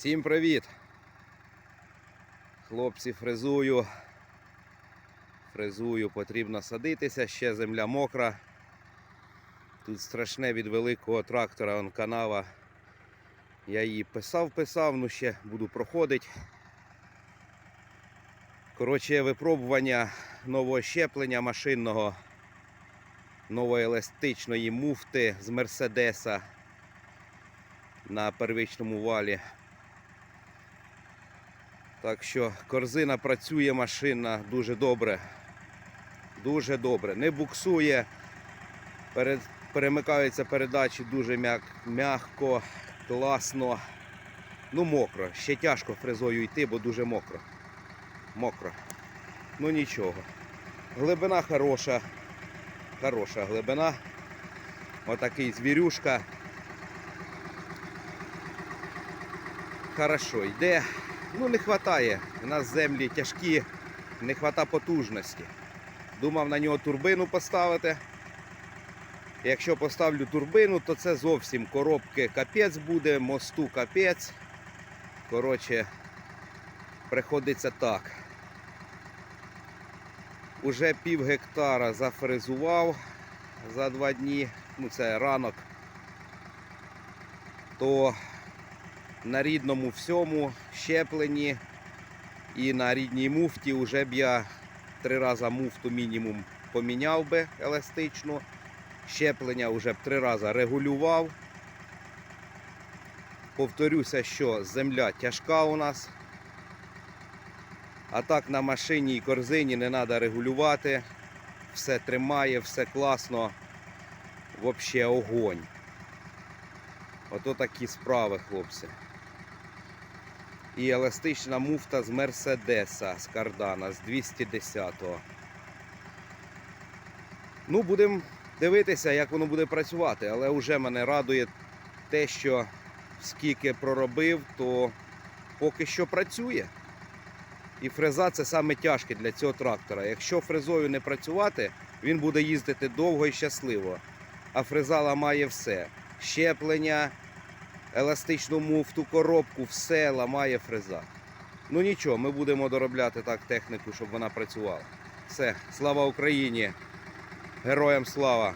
Всім привіт! Хлопці, фрезую. Фрезую, потрібно садитися, ще земля мокра. Тут страшне від великого трактора, он канава. Я її писав, писав, ну ще буду проходити. Коротше, випробування нового щеплення машинного, нової еластичної муфти з Мерседеса на первичному валі. Так що корзина працює машина дуже добре. Дуже добре. Не буксує. Перед, перемикаються передачі дуже м'як, м'яко, класно. Ну, мокро. Ще тяжко фрезою йти, бо дуже мокро. Мокро. Ну нічого. Глибина хороша. Хороша глибина. Отакий звірюшка. Хорошо йде. Ну не вистачає. У нас землі тяжкі, не вистачає потужності. Думав на нього турбину поставити. Якщо поставлю турбину, то це зовсім коробки капець буде, мосту капець. Коротше, приходиться так. Уже пів гектара зафрезував за два дні, ну це ранок, то на рідному всьому щепленні і на рідній муфті вже б я три рази муфту мінімум поміняв би еластичну. Щеплення вже б три рази регулював. Повторюся, що земля тяжка у нас. А так на машині і корзині не треба регулювати. Все тримає, все класно. Взагалі огонь. Ото такі справи, хлопці. І еластична муфта з Мерседеса з кардана з 210-го. Ну, будемо дивитися, як воно буде працювати, але вже мене радує те, що скільки проробив, то поки що працює. І фреза це саме тяжке для цього трактора. Якщо фрезою не працювати, він буде їздити довго і щасливо. А фреза ламає все. Щеплення, еластичну муфту, коробку, все ламає фреза. Ну нічого, ми будемо доробляти так техніку, щоб вона працювала. Все, слава Україні! Героям слава!